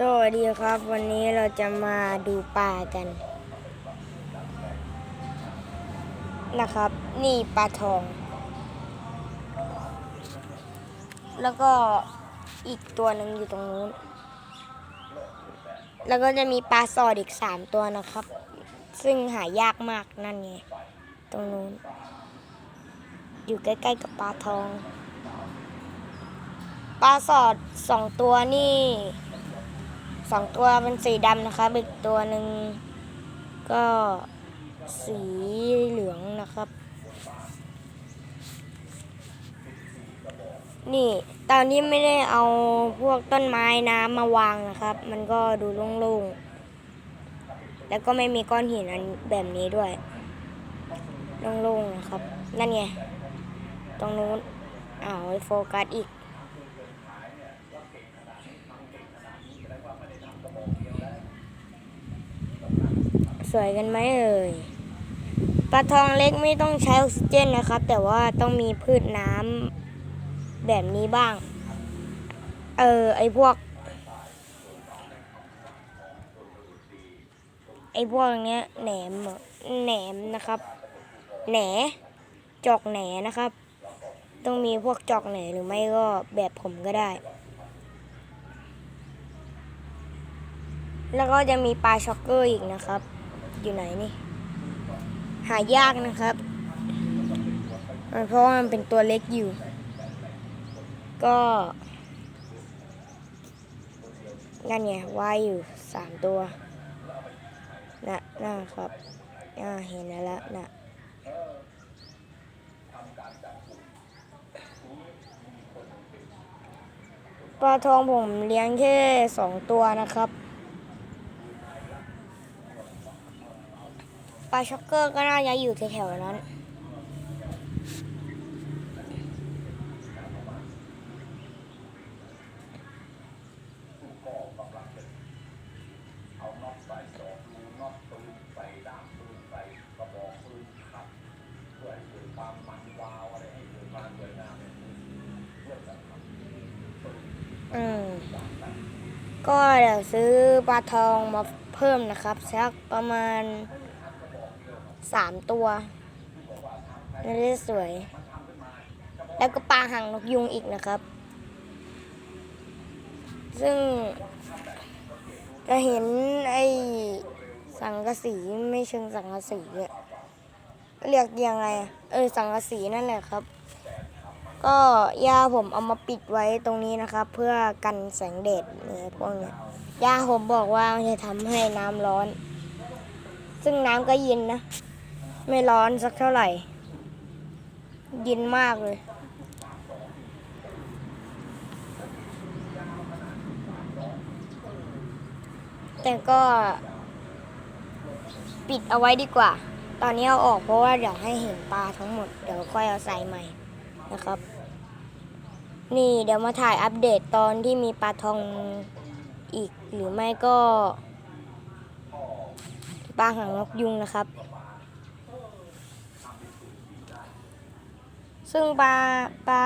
สวัสดีครับ วันนี้เราจะมาดูปลากัน นะครับ นี่ปลาทอง แล้วก็อีกตัวหนึ่งอยู่ตรงนู้น แล้วก็จะมีปลาสอดอีกสามตัวนะครับ ซึ่งหายากมากนั่นไงตรงนู้น อยู่ใกล้ๆกับปลาทอง ปลาสอดสองตัวนี่ สองตัวเป็นสีดำนะครับ อีกตัวหนึ่งก็สีเหลืองนะครับ นี่ตอนนี้ไม่ได้เอาพวกต้นไม้น้ำมาวางนะครับ มันก็ดูโล่งๆ แล้วก็ไม่มีก้อนหินอันแบบนี้ด้วยโล่งๆนะครับ นั่นไง ตรงนู้นอ้าวโฟกัสอีก สวยกันไหมเอ่ยปลาทองเล็กไม่ต้องใช้ออกซิเจนนะครับ แต่ว่าต้องมีพืชน้ำแบบนี้บ้าง เออไอพวก ไอพวกเนี้ยแหนมแหนมนะครับ แหนจอกแหนนะครับ ต้องมีพวกจอกแหนหรือไม่ก็แบบผมก็ได้ แล้วก็จะมีปลาช็อกเกอร์อีกนะครับ อยู่ไหนนี่ หายากนะครับ เพราะว่ามันเป็นตัวเล็กอยู่ ก็นั่นไงว่ายอยู่สามตัวนะน่าครับอ่าเห็นแล้วนะปลาทองผมเลี้ยงแค่สองตัวนะครับ ลาช็อกเกอร์ก็น่าจะอยู่แถวๆนั้นอืมก็เดี๋ยวซื้อปลาทองมาเพิ่มนะครับ สักประมาณ สามตัวน่าจะสวย แล้วก็ปลาหางนกยุงอีกนะครับ ซึ่ง จะเห็นไอ้สังกะสีไม่เชิงสังกะสีเรียกยังไง เออสังกะสีนั่นแหละครับ ก็ยาผมเอามาปิดไว้ตรงนี้นะครับ เพื่อกันแสงแดดเนี่ยพวกเนี้ยยาผมบอกว่าจะทำให้น้ำร้อน ซึ่งน้ำก็เย็นนะ ไม่ร้อนสักเท่าไหร่ เย็นมากเลย แต่ก็ปิดเอาไว้ดีกว่า ตอนนี้เอาออกเพราะว่าเดี๋ยวให้เห็นปลาทั้งหมด เดี๋ยวค่อยเอาใส่ใหม่นะครับ นี่เดี๋ยวมาถ่ายอัปเดตตอนที่มีปลาทองอีกหรือไม่ก็ปลาหางนกยุงนะครับ ซึ่งปลาปลา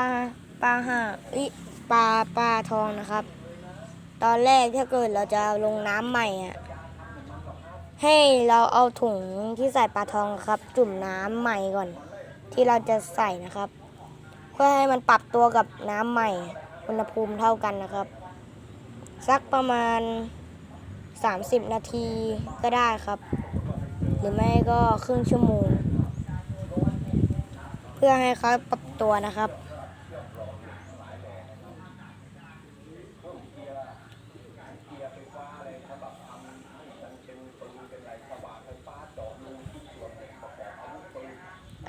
ปลาหาอิปลาปลาทองนะครับ ตอนแรกถ้าเกิดเราจะลงน้ำใหม่อะให้เราเอาถุงที่ใส่ปลาทองครับ จุ่มน้ำใหม่ก่อน ที่เราจะใส่นะครับ เพื่อให้มันปรับตัวกับน้ำใหม่อุณหภูมิเท่ากันนะครับ สักประมาณ 30 นาทีก็ได้ครับ หรือไม่ก็ครึ่งชั่วโมง เพื่อให้เขาปรับตัวนะครับ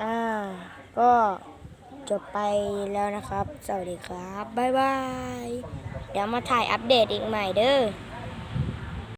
อ่า ก็จบไปแล้วนะครับ สวัสดีครับ บ๊ายบาย เดี๋ยวมาถ่ายอัปเดตอีกใหม่เด้อ